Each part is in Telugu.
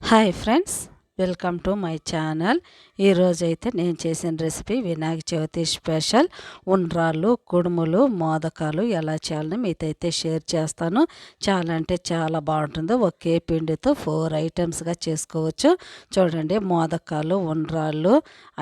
Hi friends welcome to my channel ఈరోజైతే నేను చేసిన రెసిపీ వినాయక చవితి స్పెషల్ ఉండ్రాళ్ళు కుడుములు మోదకాలు ఎలా చేయాలని మీతో అయితే షేర్ చేస్తాను. చాలా అంటే చాలా బాగుంటుంది. ఒకే పిండితో ఫోర్ ఐటమ్స్గా చేసుకోవచ్చు. చూడండి మోదకాలు ఉండ్రాళ్ళు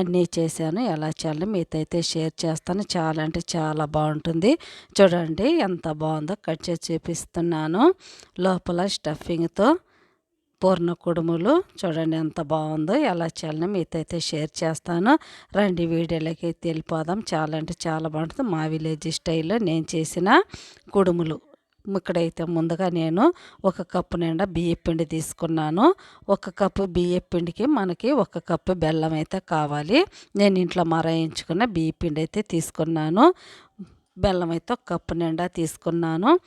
అన్నీ చేశాను. ఎలా చేయాలని మీతో అయితే షేర్ చేస్తాను. చాలా అంటే చాలా బాగుంటుంది. చూడండి ఎంత బాగుందో కట్ చేసి చూపిస్తున్నాను. లోపల స్టఫింగ్తో పూర్ణ కుడుములు చూడండి ఎంత బాగుందో ఎలా చేయాలని మీతో అయితే షేర్ చేస్తాను. రండి వీడియోలోకి వెళ్ళిపోదాం. చాలా అంటే చాలా బాగుంటుంది. మా విలేజ్ స్టైల్లో నేను చేసిన కుడుములు. ఇక్కడైతే ముందుగా నేను ఒక కప్పు నిండా బియ్య పిండి తీసుకున్నాను. ఒక కప్పు బియ్య పిండికి మనకి ఒక కప్పు బెల్లం అయితే కావాలి. నేను ఇంట్లో మరాయించుకున్న బియ్య పిండి అయితే తీసుకున్నాను. బెల్లం అయితే ఒక కప్పు నిండా తీసుకున్నాను.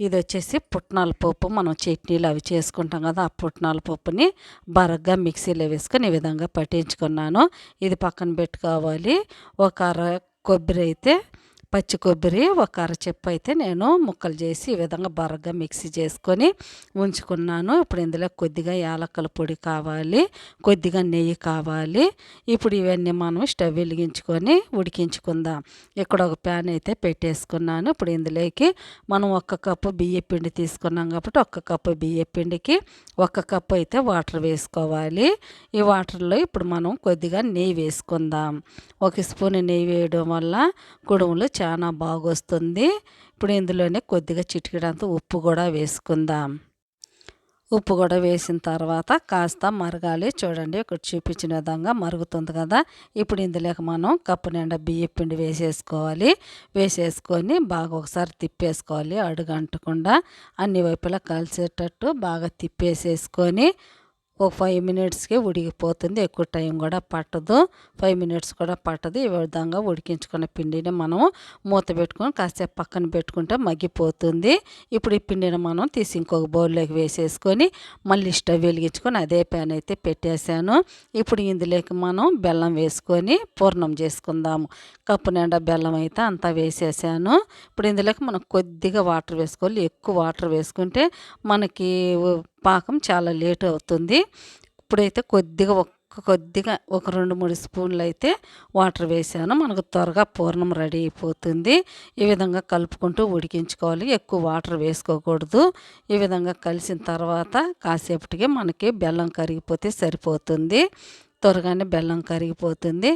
ఇది వచ్చేసి పుట్నాల పప్పు మనం చట్నీలు అవి చేసుకుంటాం కదా ఆ పుట్నాల పప్పుని బరగ్గా మిక్సీలో వేసుకొని ఈ విధంగా పట్టించుకున్నాను. ఇది పక్కన పెట్టుకోవాలి. ఒక అర కొబ్బరి అయితే పచ్చి కొబ్బరి ఒక అరచెప్పు అయితే నేను ముక్కలు చేసి ఈ విధంగా బరగ్గా మిక్సీ చేసుకొని ఉంచుకున్నాను. ఇప్పుడు ఇందులో కొద్దిగా యాలక్కల పొడి కావాలి కొద్దిగా నెయ్యి కావాలి. ఇప్పుడు ఇవన్నీ మనం స్టవ్ వెలిగించుకొని ఉడికించుకుందాం. ఇక్కడ ఒక ప్యాన్ అయితే పెట్టేసుకున్నాను. ఇప్పుడు ఇందులోకి మనం ఒక్క కప్పు బియ్య పిండి తీసుకున్నాం కాబట్టి ఒక్క కప్పు బియ్య పిండికి ఒక్క కప్పు అయితే వాటర్ వేసుకోవాలి. ఈ వాటర్లో ఇప్పుడు మనం కొద్దిగా నెయ్యి వేసుకుందాం. ఒక స్పూన్ నెయ్యి వేయడం వల్ల కుడుములు చాలా బాగొస్తుంది. ఇప్పుడు ఇందులోనే కొద్దిగా చిటికడంత ఉప్పు కూడా వేసుకుందాం. ఉప్పు కూడా వేసిన తర్వాత కాస్త మరగాలి. చూడండి ఇక్కడ చూపించిన విధంగా మరుగుతుంది కదా. ఇప్పుడు ఇందులోకి మనం కప్పు నిండా బియ్య పిండి వేసేసుకోవాలి. వేసేసుకొని బాగా ఒకసారి తిప్పేసుకోవాలి అడుగు అంటకుండా అన్ని వైపులా కలిసేటట్టు బాగా తిప్పేసేసుకొని ఒక ఫైవ్ మినిట్స్కి ఉడికిపోతుంది. ఎక్కువ టైం కూడా పట్టదు. ఫైవ్ మినిట్స్ కూడా పట్టదు. ఈ విధంగా ఉడికించుకున్న పిండిని మనం మూత పెట్టుకొని కాసేపు పక్కన పెట్టుకుంటే మగ్గిపోతుంది. ఇప్పుడు ఈ పిండిని మనం తీసి ఇంకొక బౌల్లోకి వేసేసుకొని మళ్ళీ స్టవ్ వెలిగించుకొని అదే ప్యాన్ అయితే పెట్టేశాను. ఇప్పుడు ఇందులోకి మనం బెల్లం వేసుకొని పూర్ణం చేసుకుందాము. కప్పు నిండా బెల్లం అయితే అంతా వేసేసాను. ఇప్పుడు ఇందులోకి మనం కొద్దిగా వాటర్ వేసుకోవాలి. ఎక్కువ వాటర్ వేసుకుంటే మనకి పాకం చాలా లేట్ అవుతుంది. ఇప్పుడైతే కొద్దిగా ఒక్క కొద్దిగా ఒక రెండు మూడు స్పూన్లు అయితే వాటర్ వేసాను. మనకు త్వరగా పూర్ణం రెడీ అయిపోతుంది. ఈ విధంగా కలుపుకుంటూ ఉడికించుకోవాలి. ఎక్కువ వాటర్ వేసుకోకూడదు. ఈ విధంగా కలిసిన తర్వాత కాసేపటికి మనకి బెల్లం కరిగిపోతే సరిపోతుంది. త్వరగానే బెల్లం కరిగిపోతుంది.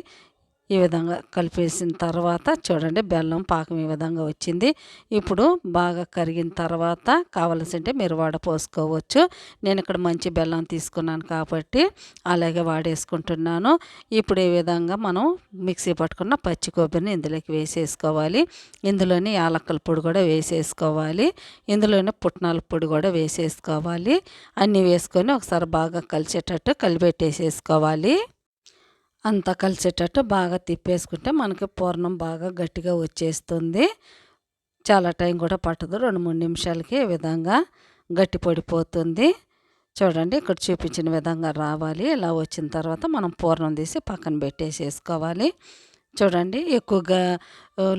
ఈ విధంగా కలిపేసిన తర్వాత చూడండి బెల్లం పాకం ఈ విధంగా వచ్చింది. ఇప్పుడు బాగా కరిగిన తర్వాత కావలసింటే మీరు వాడ పోసుకోవచ్చు. నేను ఇక్కడ మంచి బెల్లం తీసుకున్నాను కాబట్టి అలాగే వాడేసుకుంటున్నాను. ఇప్పుడు ఈ విధంగా మనం మిక్సీ పట్టుకున్న పచ్చి కొబ్బరిని ఇందులోకి వేసేసుకోవాలి. ఇందులోనే యాలక్కల పొడి కూడా వేసేసుకోవాలి. ఇందులోనే పుట్నాల పొడి కూడా వేసేసుకోవాలి. అన్నీ వేసుకొని ఒకసారి బాగా కలిసేటట్టు కలిపెట్టేసేసుకోవాలి. అంతా కలిసేటట్టు బాగా తిప్పేసుకుంటే మనకి పూర్ణం బాగా గట్టిగా వచ్చేస్తుంది. చాలా టైం కూడా పట్టదు. రెండు మూడు నిమిషాలకి ఈ విధంగా గట్టి పడిపోతుంది. చూడండి ఇక్కడ చూపించిన విధంగా రావాలి. ఇలా వచ్చిన తర్వాత మనం పూర్ణం తీసి పక్కన పెట్టేసేసుకోవాలి. చూడండి ఎక్కువగా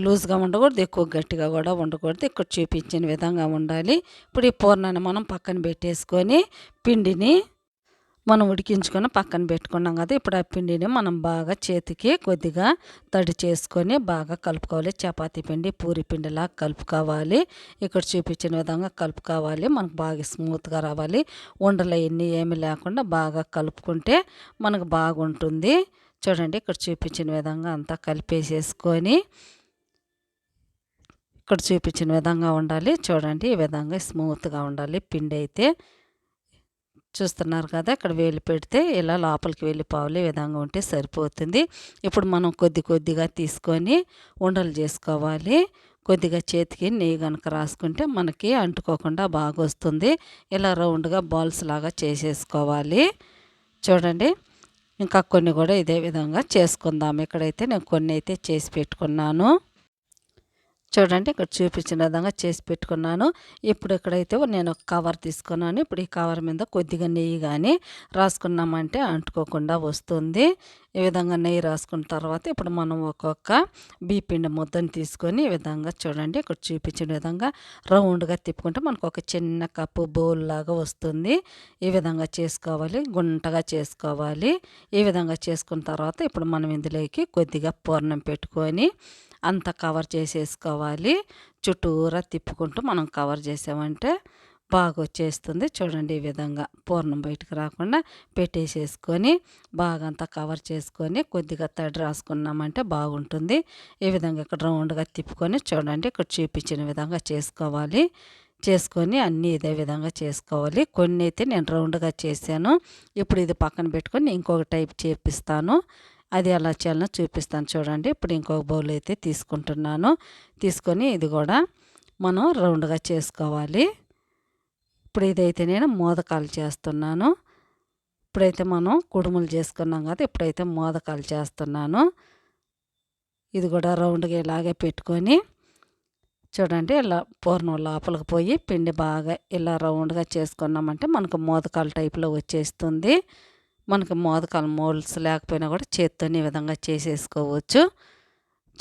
లూజ్గా ఉండకూడదు ఎక్కువ గట్టిగా కూడా ఉండకూడదు. ఇక్కడ చూపించిన విధంగా ఉండాలి. ఇప్పుడు ఈ పూర్ణాన్ని మనం పక్కన పెట్టేసుకొని పిండిని మనం ఉడికించుకొని పక్కన పెట్టుకున్నాం కదా ఇప్పుడు ఆ పిండిని మనం బాగా చేతికి కొద్దిగా తడి చేసుకొని బాగా కలుపుకోవాలి. చపాతీ పిండి పూరి పిండిలా కలుపుకోవాలి. ఇక్కడ చూపించిన విధంగా కలుపుకోవాలి. మనకు బాగా స్మూత్గా రావాలి. ఉండలు ఎన్ని ఏమి లేకుండా బాగా కలుపుకుంటే మనకు బాగుంటుంది. చూడండి ఇక్కడ చూపించిన విధంగా అంతా కలిపేసేసుకొని ఇక్కడ చూపించిన విధంగా ఉండాలి. చూడండి ఈ విధంగా స్మూత్గా ఉండాలి. పిండి అయితే చూస్తున్నారు కదా ఇక్కడ వేలు పెడితే ఇలా లోపలికి వెళ్ళిపోవాలి విధంగా ఉంటే సరిపోతుంది. ఇప్పుడు మనం కొద్ది కొద్దిగా తీసుకొని ఉండలు చేసుకోవాలి. కొద్దిగా చేతికి నెయ్యి కనుక రాసుకుంటే మనకి అంటుకోకుండా బాగా వస్తుంది. ఇలా రౌండ్గా బాల్స్ లాగా చేసేసుకోవాలి. చూడండి ఇంకా కొన్ని కూడా ఇదే విధంగా చేసుకుందాం. ఇక్కడైతే నేను కొన్ని అయితే చేసి పెట్టుకున్నాను. చూడండి ఇక్కడ చూపించిన విధంగా చేసి పెట్టుకున్నాను. ఇప్పుడు ఇక్కడైతే నేను ఒక కవర్ తీసుకున్నాను ఇప్పుడు ఈ కవర్ మీద కొద్దిగా నెయ్యి కానీ రాసుకున్నామంటే అంటుకోకుండా వస్తుంది. ఈ విధంగా నెయ్యి రాసుకున్న తర్వాత ఇప్పుడు మనం ఒక్కొక్క బీపిండి ముద్దను తీసుకొని ఈ విధంగా చూడండి. ఇక్కడ చూపించిన విధంగా రౌండ్గా తిప్పుకుంటే మనకు ఒక చిన్న కప్పు బౌల్ లాగా వస్తుంది. ఈ విధంగా చేసుకోవాలి. గుంటగా చేసుకోవాలి. ఈ విధంగా చేసుకున్న తర్వాత ఇప్పుడు మనం ఇందులోకి కొద్దిగా పూర్ణం పెట్టుకొని అంతా కవర్ చేసేసుకోవాలి. చుట్టూరా తిప్పుకుంటూ మనం కవర్ చేసామంటే బాగా వచ్చేస్తుంది చూడండి ఈ విధంగా పూర్ణం బయటకు రాకుండా పెట్టేసేసుకొని బాగా అంతా కవర్ చేసుకొని కొద్దిగా తడి రాసుకున్నామంటే బాగుంటుంది. ఈ విధంగా ఇక్కడ రౌండ్గా తిప్పుకొని చూడండి ఇక్కడ చూపించిన విధంగా చేసుకోవాలి. చేసుకొని అన్నీ ఇదే విధంగా చేసుకోవాలి. కొన్ని అయితే నేను రౌండ్గా చేశాను. ఇప్పుడు ఇది పక్కన పెట్టుకొని ఇంకొక టైప్ చేపిస్తాను. అది ఎలా చేయాలో చూపిస్తాను చూడండి. ఇప్పుడు ఇంకొక బౌల్ అయితే తీసుకుంటున్నాను. తీసుకొని ఇది కూడా మనం రౌండ్గా చేసుకోవాలి. ఇప్పుడు ఇదైతే నేను మోదకాలు చేస్తున్నాను ఇప్పుడైతే మనం కుడుములు చేసుకున్నాం కదా ఇప్పుడైతే మోదకాలు చేస్తున్నాను. ఇది కూడా రౌండ్గా ఇలాగే పెట్టుకొని చూడండి ఇలా పూర్ణం లోపలికి పోయి పిండి బాగా ఇలా రౌండ్గా చేసుకున్నామంటే మనకు మోదకాలు టైప్లో వచ్చేస్తుంది. మనకు మోదకాలు మోల్స్ లేకపోయినా కూడా చేత్తోనే ఈ విధంగా చేసేసుకోవచ్చు.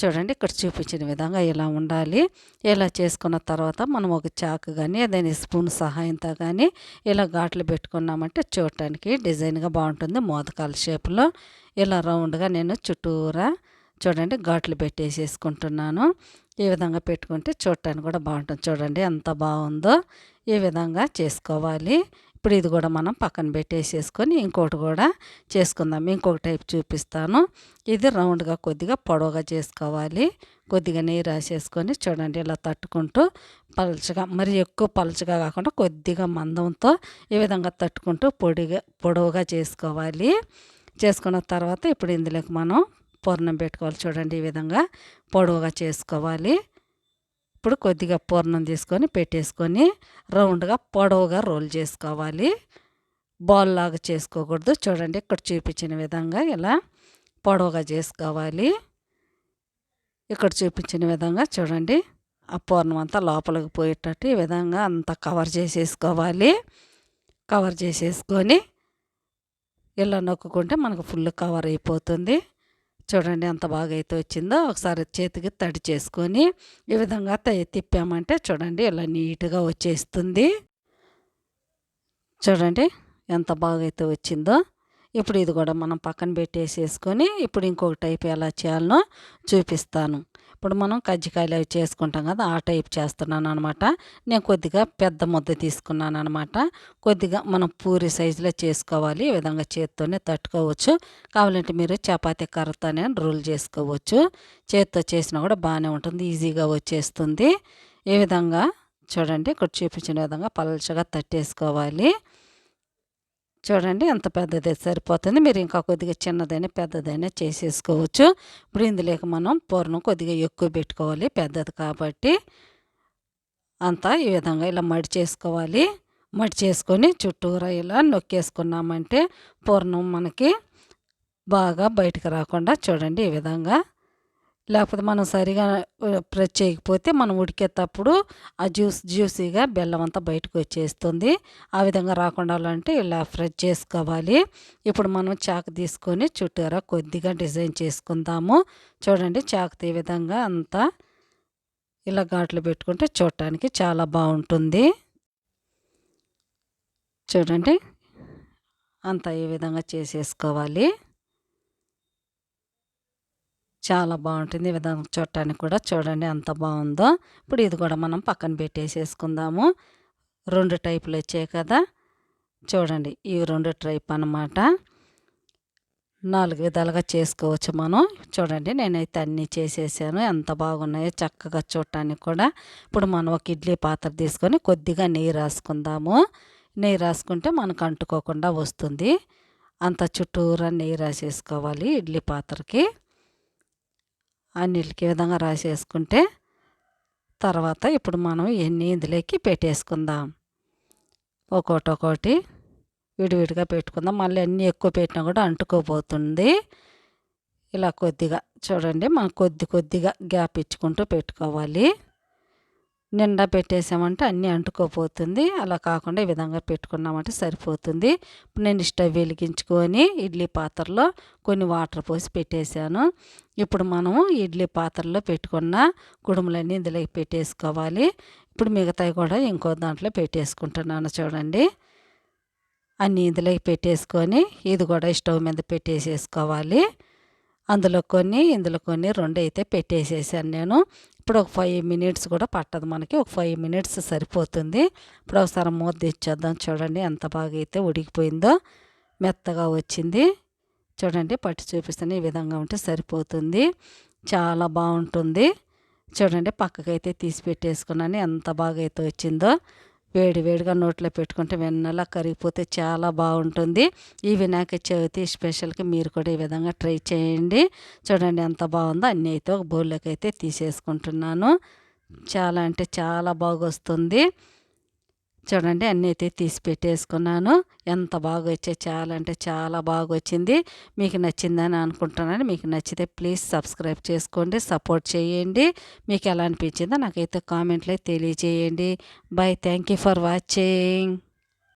చూడండి ఇక్కడ చూపించిన విధంగా ఇలా ఉండాలి. ఇలా చేసుకున్న తర్వాత మనం ఒక చాకు కానీ ఏదైనా స్పూన్ సహాయంతో కానీ ఇలా ఘాట్లు పెట్టుకున్నామంటే చూడటానికి డిజైన్గా బాగుంటుంది. మోదకాల షేప్లో ఇలా రౌండ్గా నేను చుట్టూరా చూడండి ఘాట్లు పెట్టేసేసుకుంటున్నాను. ఈ విధంగా పెట్టుకుంటే చూడటానికి కూడా బాగుంటుంది. చూడండి ఎంత బాగుందో ఈ విధంగా చేసుకోవాలి. ఇప్పుడు ఇది కూడా మనం పక్కన పెట్టేసేసుకొని ఇంకోటి కూడా చేసుకుందాం. ఇంకొక టైప్ చూపిస్తాను. ఇది రౌండ్గా కొద్దిగా పొడవుగా చేసుకోవాలి. కొద్దిగా నెయ్యి రాసేసుకొని చూడండి ఇలా తట్టుకుంటూ పలచగా మరి ఎక్కువ పలచగా కాకుండా కొద్దిగా మందంతో ఈ విధంగా తట్టుకుంటూ పొడిగా పొడవుగా చేసుకోవాలి. చేసుకున్న తర్వాత ఇప్పుడు ఇందులోకి మనం పూర్ణం పెట్టుకోవాలి. చూడండి ఈ విధంగా పొడవుగా చేసుకోవాలి. ఇప్పుడు కొద్దిగా పూర్ణం తీసుకొని పెట్టేసుకొని రౌండ్గా పొడవుగా రోల్ చేసుకోవాలి. బాల్ లాగా చేసుకోకూడదు. చూడండి ఇక్కడ చూపించిన విధంగా ఇలా పొడవుగా చేసుకోవాలి. ఇక్కడ చూపించిన విధంగా చూడండి. ఆ పూర్ణం అంతా లోపలికి పోయేటట్టు ఈ విధంగా అంతా కవర్ చేసేసుకోవాలి. కవర్ చేసేసుకొని ఇలా నొక్కుంటే మనకు ఫుల్ కవర్ అయిపోతుంది. చూడండి ఎంత బాగా అయితే వచ్చిందో ఒకసారి చేతికి తడి చేసుకొని ఈ విధంగా తిప్పామంటే చూడండి ఇలా నీట్గా వచ్చేస్తుంది. చూడండి ఎంత బాగా అయితే వచ్చిందో. ఇప్పుడు ఇది కూడా మనం పక్కన పెట్టేసేసుకొని ఇప్పుడు ఇంకొక టైప్ ఎలా చేయాలనో చూపిస్తాను. ఇప్పుడు మనం కజ్జికాయలు అవి చేసుకుంటాం కదా ఆ టైప్ చేస్తున్నాను అనమాట నేను కొద్దిగా పెద్ద ముద్ద తీసుకున్నాను అనమాట కొద్దిగా మనం పూరి సైజులో చేసుకోవాలి ఈ విధంగా చేత్తోనే తట్టుకోవచ్చు. కావాలంటే మీరు చపాతీ కర్రతోనే రోల్ చేసుకోవచ్చు. చేత్తో చేసినా కూడా బాగానే ఉంటుంది ఈజీగా వచ్చేస్తుంది. ఈ విధంగా చూడండి ఇక్కడ చూపించిన విధంగా పలచగా తట్టేసుకోవాలి. చూడండి ఎంత పెద్దది సరిపోతుంది. మీరు ఇంకా కొద్దిగా చిన్నదైనా పెద్దదైనా చేసేసుకోవచ్చు. ఇప్పుడు ఇందులోకి మనం పూర్ణం కొద్దిగా ఎక్కువ పెట్టుకోవాలి. పెద్దది కాబట్టి అంతా ఈ విధంగా ఇలా మడి చేసుకోవాలి. మడి చేసుకొని చుట్టూరా ఇలా నొక్కేసుకున్నామంటే పూర్ణం మనకి బాగా బయటకు రాకుండా చూడండి ఈ విధంగా లేకపోతే మనం సరిగా ప్రెస్ చేయకపోతే మనం ఉడికేటప్పుడు ఆ జ్యూస్ జ్యూసీగా బెల్లం అంతా బయటకు వచ్చేస్తుంది. ఆ విధంగా రాకుండా అంటే ఇలా ఫ్రెష్ చేసుకోవాలి. ఇప్పుడు మనం చాకు తీసుకొని చుట్టూరా కొద్దిగా డిజైన్ చేసుకుందాము. చూడండి చాకుతో ఈ విధంగా అంతా ఇలా ఘాట్లు పెట్టుకుంటే చూడటానికి చాలా బాగుంటుంది. చూడండి అంతా ఈ విధంగా చేసేసుకోవాలి. చాలా బాగుంటుంది. విధానం చూడటానికి కూడా చూడండి ఎంత బాగుందో. ఇప్పుడు ఇది కూడా మనం పక్కన పెట్టేసేసుకుందాము. రెండు టైపులు వచ్చాయి కదా. చూడండి ఇవి రెండు టైప్ అనమాట నాలుగు విధాలుగా చేసుకోవచ్చు మనం. చూడండి నేనైతే అన్నీ చేసేసాను. ఎంత బాగున్నాయో చక్కగా చూడటానికి కూడా. ఇప్పుడు మనం ఒక ఇడ్లీ పాత్ర తీసుకొని కొద్దిగా నెయ్యి రాసుకుందాము. నెయ్యి రాసుకుంటే మనకు అంటుకోకుండా వస్తుంది. అంత చుట్టూరా నెయ్యి రాసేసుకోవాలి ఇడ్లీ పాత్రకి. అన్నిటికి విధంగా రాసేసుకుంటే తర్వాత ఇప్పుడు మనం ఎన్ని ఇందులోకి పెట్టేసుకుందాం. ఒక్కోటి ఒక్కోటి విడివిడిగా పెట్టుకుందాం. మళ్ళీ అన్నీ ఎక్కువ పెట్టినా కూడా అంటుకోపోతుంది ఇలా కొద్దిగా చూడండి మనం కొద్ది కొద్దిగా గ్యాప్ ఇచ్చుకుంటూ పెట్టుకోవాలి. నిండా పెట్టేసామంటే అన్నీ అంటుకోపోతుంది. అలా కాకుండా ఈ విధంగా పెట్టుకున్నామంటే సరిపోతుంది. నేను స్టవ్ వెలిగించుకొని ఇడ్లీ పాత్రలో కొన్ని వాటర్ పోసి పెట్టేశాను. ఇప్పుడు మనము ఇడ్లీ పాత్రలో పెట్టుకున్న కుడుములన్నీ ఇందులోకి పెట్టేసుకోవాలి. ఇప్పుడు మిగతాయి కూడా ఇంకో దాంట్లో పెట్టేసుకుంటున్నాను చూడండి. అన్నీ ఇందులోకి పెట్టేసుకొని ఇది కూడా స్టవ్ మీద పెట్టేసేసుకోవాలి. అందులో కొన్ని ఇందులో కొన్ని రెండు అయితే పెట్టేసేసాను నేను. ఇప్పుడు ఒక ఫైవ్ మినిట్స్ కూడా పట్టదు మనకి. ఒక ఫైవ్ మినిట్స్ సరిపోతుంది. ఇప్పుడు ఒకసారి మూత తెచ్చేద్దాం. చూడండి ఎంత బాగా అయితే ఉడికిపోయిందో. మెత్తగా వచ్చింది. చూడండి పట్టు చూపిస్తాను. ఈ విధంగా ఉంటే సరిపోతుంది. చాలా బాగుంటుంది. చూడండి పక్కకైతే తీసి పెట్టేసుకున్నాను. ఎంత బాగా అయితే వచ్చిందో. వేడి వేడిగా నోట్లో పెట్టుకుంటే వెన్నలా కరిగిపోతే చాలా బాగుంటుంది. ఈ వినాయక చవితి స్పెషల్కి మీరు కూడా ఈ విధంగా ట్రై చేయండి. చూడండి ఎంత బాగుందో. అన్నీ అయితే ఒక బౌల్లోకి అయితే తీసేసుకుంటున్నాను. చాలా అంటే చాలా బాగా వస్తుంది చూడండి అన్నీ అయితే తీసి పెట్టేసుకున్నాను. ఎంత బాగా వచ్చే చాలా అంటే చాలా బాగా వచ్చింది మీకు నచ్చిందని అనుకుంటున్నాను. మీకు నచ్చితే ప్లీజ్ సబ్స్క్రైబ్ చేసుకోండి సపోర్ట్ చేయండి. మీకు ఎలా అనిపించిందో నాకైతే కామెంట్లో తెలియజేయండి. Bye thank you for watching.